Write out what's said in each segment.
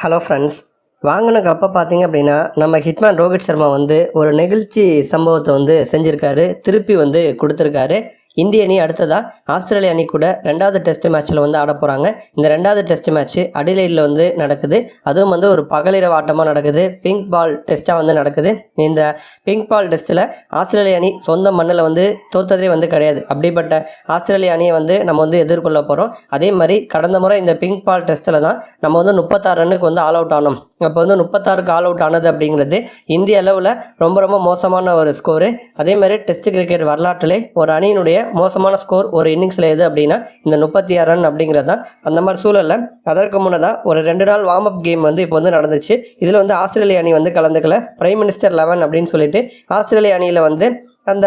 Hello friends வாங்கினக்கு அப்போ பார்த்தீங்க அப்படின்னா நம்ம ஹிட்மேன் ரோஹித் சர்மா வந்து ஒரு நெகிழ்ச்சி சம்பவத்தை வந்து செஞ்சுருக்காரு திருப்பி வந்து கொடுத்துருக்காரு. இந்திய அணி அடுத்ததாக ஆஸ்திரேலிய அணி கூட ரெண்டாவது டெஸ்ட் மேட்ச்சில் வந்து ஆட போகிறாங்க இந்த ரெண்டாவது டெஸ்ட் மேட்ச் அடிலைடில் வந்து நடக்குது. அதுவும் வந்து ஒரு பகலிரவு ஆட்டமாக நடக்குது. பிங்க் பால் டெஸ்ட்டாக வந்து நடக்குது. இந்த பிங்க் பால் டெஸ்ட்டில் ஆஸ்திரேலிய அணி சொந்த மண்ணில் வந்து தோற்றதே வந்து கிடையாது. அப்படிப்பட்ட ஆஸ்திரேலிய அணியை வந்து நம்ம வந்து எதிர்கொள்ள போகிறோம் அதே மாதிரி கடந்த முறை இந்த பிங்க் பால் டெஸ்ட்டில் தான் நம்ம வந்து முப்பத்தாறு ரன்னுக்கு வந்து ஆல் அவுட் ஆனோம். அப்போ வந்து முப்பத்தாறுக்கு ஆல் அவுட் ஆனது அப்படிங்கிறது இந்திய அளவில் ரொம்ப ரொம்ப மோசமான ஒரு ஸ்கோரு அதே மாதிரி டெஸ்ட் கிரிக்கெட் வரலாற்றிலே ஒரு அணியினுடைய மோசமான ஸ்கோர் ஒரு இன்னிங்ஸில் எது அப்படின்னா இந்த முப்பத்தி ஆறு ரன் அப்படிங்கிறது தான். அந்த மாதிரி சூழலில் அதற்கு முன்னதாக ஒரு ரெண்டு நாள் வார்ம் அப் கேம் வந்து இப்போ வந்து நடந்துச்சு. இதில் வந்து ஆஸ்திரேலிய அணி வந்து கலந்துக்கல. பிரைம் மினிஸ்டர் லெவன் அப்படின்னு சொல்லிட்டு ஆஸ்திரேலிய அணியில் வந்து அந்த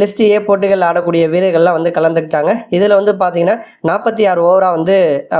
லிஸ்ட்டையே போட்டிகள் ஆடக்கூடிய வீரர்கள்லாம் வந்து கலந்துக்கிட்டாங்க. இதில் வந்து பார்த்தீங்கன்னா நாற்பத்தி ஆறு ஓவராக வந்து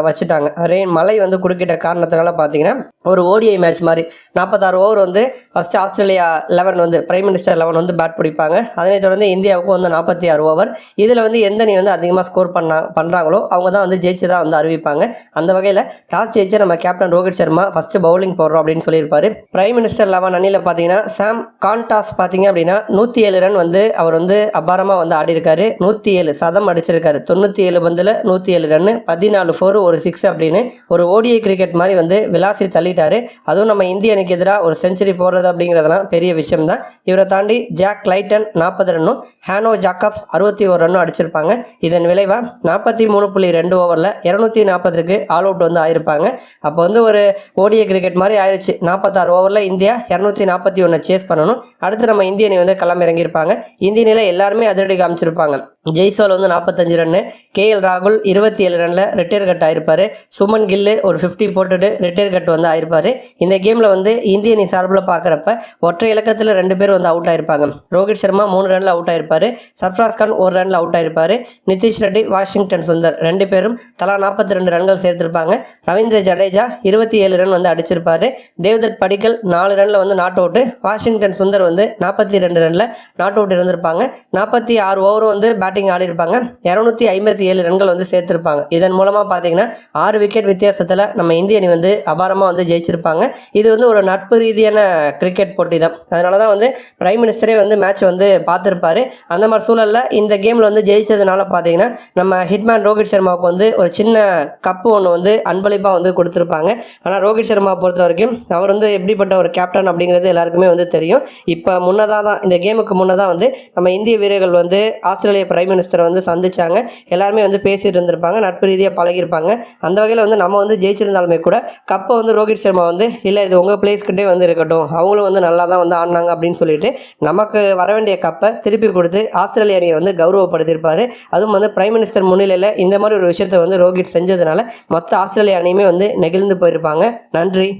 வச்சுட்டாங்க. ரெயின் மழை வந்து குறுக்கிட்ட காரணத்தினால பார்த்தீங்கன்னா ஒரு ஓடிஐ மேட்ச் மாதிரி நாற்பத்தாறு ஓவர் வந்து ஃபஸ்ட்டு ஆஸ்திரேலியா லெவன் வந்து பிரைம் மினிஸ்டர் லெவன் வந்து பேட் பிடிப்பாங்க. அதனைத் தொடர்ந்து இந்தியாவுக்கும் வந்து நாற்பத்தி ஆறு ஓவர் இதில் வந்து எந்த அணி வந்து அதிகமாக ஸ்கோர் பண்ணா பண்ணுறாங்களோ அவங்க தான் வந்து ஜெயிச்சு தான் வந்து அறிவிப்பாங்க. அந்த வகையில் டாஸ் ஜெயிச்சு நம்ம captain Rohit Sharma first bowling போடுறோம் அப்படின்னு சொல்லியிருப்பாரு. பிரைம் மினிஸ்டர் லெவன் அணியில் பார்த்தீங்கன்னா சாம் கான்டாஸ் பார்த்தீங்க அப்படின்னா நூற்றி ஏழு ரன் வந்து அவர் வந்து அபாரமாக வந்து ஆடிருக்காரு நூற்றி ஏழு சதம் அடிச்சிருக்காரு. தொண்ணூற்றி ஏழு பந்தில் நூற்றி ஏழு ரன்னு பதினாலு ஃபோர் ஒரு சிக்ஸ் அப்படின்னு ஒரு ஓடிஐ கிரிக்கெட் மாதிரி வந்து விளாசி தள்ளிட்டாரு. அதுவும் நம்ம இந்திய அணிக்கு எதிராக ஒரு செஞ்சுரி போடுறது அப்படிங்கிறதெல்லாம் பெரிய விஷயம் தான் இவரை தாண்டி ஜாக் லைட்டன் நாற்பது ரன்னும் ஹேனோ ஜாக்கப்ஸ் அறுபத்தி ஒரு ரன்னும் அடிச்சிருப்பாங்க. இதன் விளைவாக நாற்பத்தி மூணு புள்ளி ரெண்டு ஓவரில் இரநூத்தி நாற்பதுக்கு ஆல் அவுட் வந்து ஆயிருப்பாங்க. அப்போ வந்து ஒரு ஓடிஐ கிரிக்கெட் மாதிரி ஆயிடுச்சு நாற்பத்தாறு ஓவரில் இந்தியா இரநூத்தி நாற்பத்தி ஒன்று சேஸ் பண்ணணும். அடுத்து நம்ம இந்திய அணி வந்து களம் இறங்கியிருப்பாங்க இந்திய நிலை எல்லாருமே அதிரடி காமிச்சிருப்பாங்க. ஜெய்ஸ்வால் வந்து நாற்பத்தஞ்சு ரன்னு கேஎல் ராகுல் இருபத்தி ஏழு ரனில் ரிட்டையர் கட் ஆயிருப்பார். சுமன் கில்லு ஒரு ஃபிஃப்டி போட்டுட்டு ரிட்டையர் கட் வந்து ஆயிருப்பார். இந்த கேமில் வந்து இந்திய அணி சார்பில் பார்க்குறப்ப ஒற்றை இலக்கத்தில் ரெண்டு பேர் வந்து அவுட் ஆயிருப்பாங்க. ரோஹித் சர்மா மூணு ரனில் அவுட் ஆயிருப்பார். சர்ஃப்ராஸ் கான் ஒரு ரனில் அவுட் ஆயிருப்பார். நிதிஷ் ரெட்டி வாஷிங்டன் சுந்தர் ரெண்டு பேரும் தலா நாற்பத்தி ரெண்டு ரன்கள் சேர்த்திருப்பாங்க. ரவீந்திர ஜடேஜா இருபத்தி ஏழு ரன் வந்து அடிச்சிருப்பார். தேவ்தத் படிக்கல் நாலு ரனில் வந்து நாட் அவுட்டு வாஷிங்டன் சுந்தர் வந்து நாற்பத்தி ரெண்டு ரனில் நாட் அவுட் இருந்திருப்பாங்க. நாற்பத்தி ஆறு ஓவரும் வந்து பேட்டிங் ஆடிருப்பாங்க. இரநூத்தி ஐம்பத்தி ஏழு ரன்கள் வந்து சேர்த்திருப்பாங்க. இதன் மூலமாக பார்த்தீங்கன்னா ஆறு விக்கெட் வித்தியாசத்தில் நம்ம இந்திய அணி வந்து அபாரமாக வந்து ஜெயிச்சிருப்பாங்க. இது வந்து ஒரு நட்பு ரீதியான கிரிக்கெட் போட்டி தான் அதனால தான் வந்து பிரைம் மினிஸ்டரே வந்து மேட்ச் வந்து பார்த்துருப்பாரு. அந்த மாதிரி சூழலில் இந்த கேமில் வந்து ஜெயிச்சதுனால பார்த்தீங்கன்னா நம்ம ஹிட்மேன் ரோஹித் சர்மாவுக்கு வந்து ஒரு சின்ன கப்பு ஒன்று வந்து அன்பளிப்பாக வந்து கொடுத்துருப்பாங்க. ஆனால் ரோஹித் சர்மா பொறுத்த வரைக்கும் அவர் வந்து எப்படிப்பட்ட ஒரு கேப்டன் அப்படிங்கிறது எல்லாருக்குமே வந்து தெரியும். இப்போ முன்னதாக தான் இந்த கேமுக்கு முன்னதாக வந்து நம்ம இந்திய வீரர்கள் வந்து ஆஸ்திரேலிய பிரைம் மினிஸ்டரை வந்து சந்திச்சாங்க. எல்லாருமே வந்து பேசிட்டு இருந்திருப்பாங்க நட்பு ரீதியாக பழகியிருப்பாங்க. அந்த வகையில் வந்து நம்ம வந்து ஜெயிச்சிருந்தாலுமே கூட கப்பை வந்து ரோஹித் சர்மா வந்து இல்லை இது உங்கள் பிளேஸ்கிட்டே வந்து இருக்கட்டும். அவங்களும் வந்து நல்லா தான் வந்து ஆடினாங்க அப்படின்னு சொல்லிட்டு நமக்கு வர வேண்டிய கப்பை திருப்பி கொடுத்து ஆஸ்திரேலிய அணியை வந்து கௌரவப்படுத்தியிருப்பார். அதுவும் வந்து பிரைம் மினிஸ்டர் முன்னிலையில் இந்த மாதிரி ஒரு விஷயத்தை வந்து ரோஹித் செஞ்சதுனால மொத்த ஆஸ்திரேலிய அணியுமே வந்து நெகிழ்ந்து போயிருப்பாங்க. நன்றி.